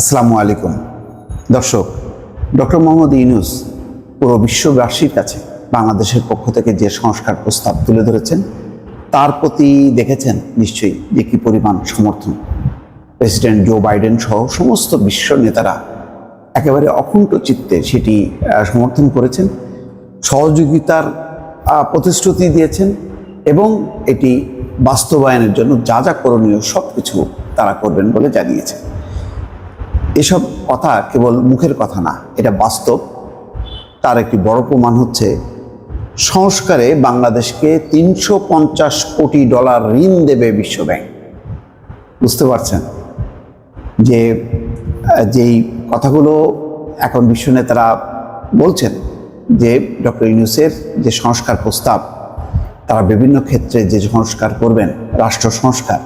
আসসালামু আলাইকুম। দর্শক, ডক্টর মোহাম্মদ ইউনুস পুরো বিশ্ববাসীর কাছে বাংলাদেশের পক্ষ থেকে যে সংস্কার প্রস্তাব তুলে ধরেছেন, তার প্রতি দেখেছেন নিশ্চয়ই যে কী পরিমাণ সমর্থন। প্রেসিডেন্ট জো বাইডেন সহ সমস্ত বিশ্ব নেতারা একেবারে অকুণ্ঠ চিত্তে সেটি সমর্থন করেছেন, সহযোগিতার প্রতিশ্রুতি দিয়েছেন এবং এটি বাস্তবায়নের জন্য যা যা করণীয় সব কিছু তারা করবেন বলে জানিয়েছেন। এসব কথা কেবল মুখের কথা না, এটা বাস্তব। তার একটি বড় প্রমাণ হচ্ছে, সংস্কারে বাংলাদেশকে তিনশো পঞ্চাশ কোটি ডলার ঋণ দেবে বিশ্বব্যাংক। বুঝতে পারছেন? যে, যেই কথাগুলো এখন বিশ্ব নেতারা বলছেন, যে ডক্টর ইউনুসের যে সংস্কার প্রস্তাব, তারা বিভিন্ন ক্ষেত্রে যে সংস্কার করবেন, রাষ্ট্র সংস্কার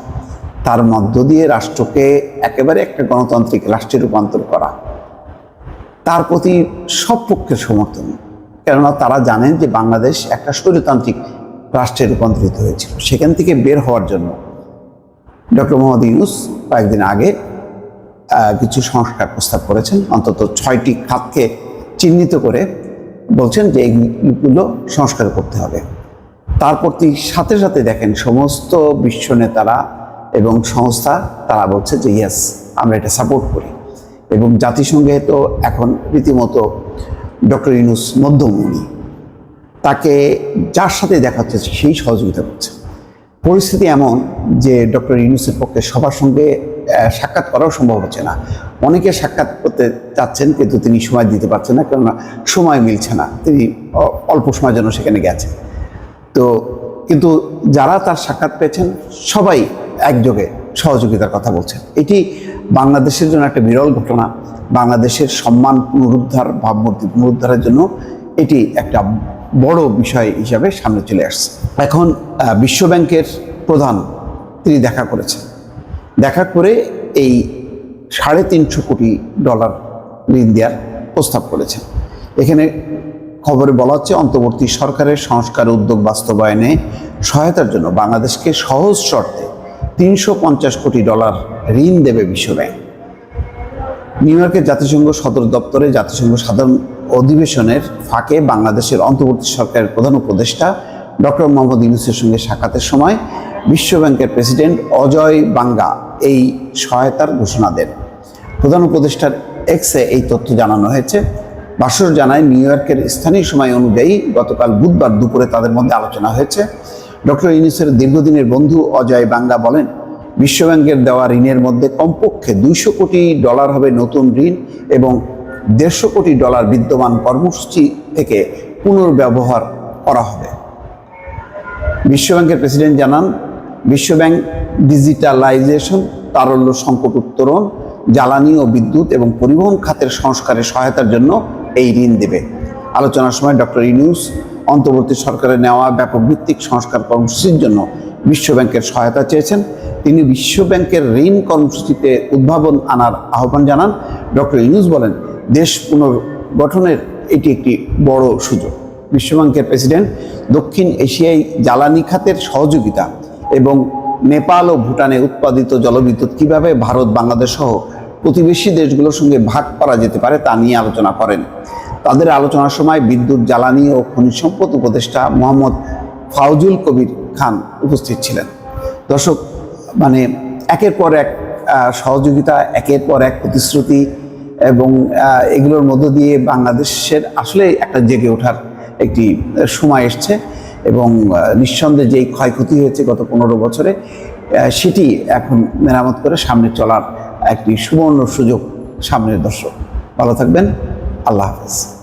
তার মধ্য দিয়ে রাষ্ট্রকে একেবারে একটা গণতান্ত্রিক রাষ্ট্রে রূপান্তর করা। তার প্রতি সব পক্ষের সমর্থন। কেননা তারা জানেন যে বাংলাদেশ একটা স্বৈরতান্ত্রিক রাষ্ট্রে রূপান্তরিত হয়েছিল। সেখান থেকে বের হওয়ার জন্য ডক্টর মোহাম্মদ ইউনুস কয়েকদিন আগে কিছু সংস্কার প্রস্তাব করেছেন। অন্তত ছয়টি খাতকে চিহ্নিত করে বলছেন যে এইগুলো সংস্কার করতে হবে। তার প্রতি সাথে সাথে দেখেন সমস্ত বিশ্ব নেতারা এবং সংস্থা তারা বলছে যে ইয়েস আমরা এটা সাপোর্ট করি। এবং জাতিসংঘে তো এখন রীতিমতো ডক্টর ইউনুস মধ্যমণি, তাকে যার সাথে দেখা হচ্ছে সেই সহযোগিতা করছে। পরিস্থিতি এমন যে ডক্টর ইউনুসের পক্ষে সবার সঙ্গে সাক্ষাৎ করাও সম্ভব হচ্ছে না। অনেকে সাক্ষাৎ করতে চাচ্ছেন কিন্তু তিনি সময় দিতে পারছেন না, কেননা সময় মিলছে না। তিনি অল্প সময়ের জন্য সেখানে গেছেন। তো কিন্তু যারা তার সাক্ষাৎ পেয়েছেন, সবাই একযোগে সহযোগিতার কথা বলছেন। এটি বাংলাদেশের জন্য একটা বিরল ঘটনা। বাংলাদেশের সম্মান পুনরুদ্ধার, ভাবমূর্তি পুনরুদ্ধারের জন্য এটি একটা বড় বিষয় হিসাবে সামনে চলে আসছে। এখন বিশ্বব্যাংকের প্রধান তিনি দেখা করেছেন। দেখা করে এই সাড়ে তিনশো কোটি ডলার ঋণ দেওয়ার প্রস্তাব করেছেন। এখানে খবরে বলা হচ্ছে, অন্তর্বর্তী সরকারের সংস্কার উদ্যোগ বাস্তবায়নে সহায়তার জন্য বাংলাদেশকে সহজ শর্তে তিনশো পঞ্চাশ কোটি ডলার ঋণ দেবে বিশ্বব্যাংক নিউ ইয়র্কের জাতিসংঘ সদর দপ্তরে জাতিসংঘ সাধারণ অধিবেশনের ফাঁকে বাংলাদেশের অন্তর্বর্তী সরকারের প্রধান উপদেষ্টা ডক্টর মোহাম্মদ ইউনুসের সঙ্গে সাক্ষাতের সময় বিশ্বব্যাংকের প্রেসিডেন্ট অজয় বাঙ্গা এই সহায়তার ঘোষণা দেন। প্রধান উপদেষ্টার এক্সে এই তথ্য জানানো হয়েছে। বাসর জানায় নিউ ইয়র্কের স্থানীয় সময় অনুযায়ী গতকাল বুধবার দুপুরে তাদের মধ্যে আলোচনা হয়েছে। ডক্টর ইউনুসের দীর্ঘদিনের বন্ধু অজয় বাঙ্গা বলেন, বিশ্বব্যাংকের দেওয়া ঋণের মধ্যে কমপক্ষে দুইশো কোটি ডলার হবে নতুন ঋণ এবং দেড়শো কোটি ডলার বিদ্যমান কর্মসূচি থেকে পুনর্ব্যবহার করা হবে। বিশ্বব্যাংকের প্রেসিডেন্ট জানান, বিশ্বব্যাংক ডিজিটালাইজেশন, তারল্য সংকট উত্তরণ জ্বালানি ও বিদ্যুৎ এবং পরিবহন খাতের সংস্কারে সহায়তার জন্য এই ঋণ দেবে। আলোচনার সময় ডক্টর ইউনুস অন্তর্বর্তী সরকারের নেওয়া ব্যাপক ভিত্তিক সংস্কার কর্মসূচির জন্য বিশ্বব্যাংকের সহায়তা চেয়েছেন। তিনি বিশ্বব্যাংকের ঋণ কর্মসূচিতে উদ্ভাবন আনার আহ্বান জানান। ডক্টর ইউনুস বলেন, দেশ পুনর্গঠনের এটি একটি বড় সুযোগ। বিশ্বব্যাংকের প্রেসিডেন্ট দক্ষিণ এশিয়ায় জ্বালানি খাতের সহযোগিতা এবং নেপাল ও ভুটানে উৎপাদিত জলবিদ্যুৎ কীভাবে ভারত, বাংলাদেশ সহ প্রতিবেশী দেশগুলোর সঙ্গে ভাগ করা যেতে পারে তা নিয়ে আলোচনা করেন। তাদের আলোচনার সময় বিদ্যুৎ, জ্বালানি ও খনিজ সম্পদ উপদেষ্টা মোহাম্মদ ফাউজুল কবির খান উপস্থিত ছিলেন। দর্শক মানে একের পর এক সহযোগিতা, একের পর এক প্রতিশ্রুতি এবং এগুলোর মধ্য দিয়ে বাংলাদেশের আসলে একটা জেগে ওঠার একটি সময় এসছে এবং নিঃসন্দেহে যেই ক্ষয়ক্ষতি হয়েছে গত পনেরো বছরে সেটি এখন মেরামত করে সামনে চলার একটি সুবর্ণ সুযোগ সামনের দর্শক। ভালো থাকবেন। আল্লাহ হাফেজ।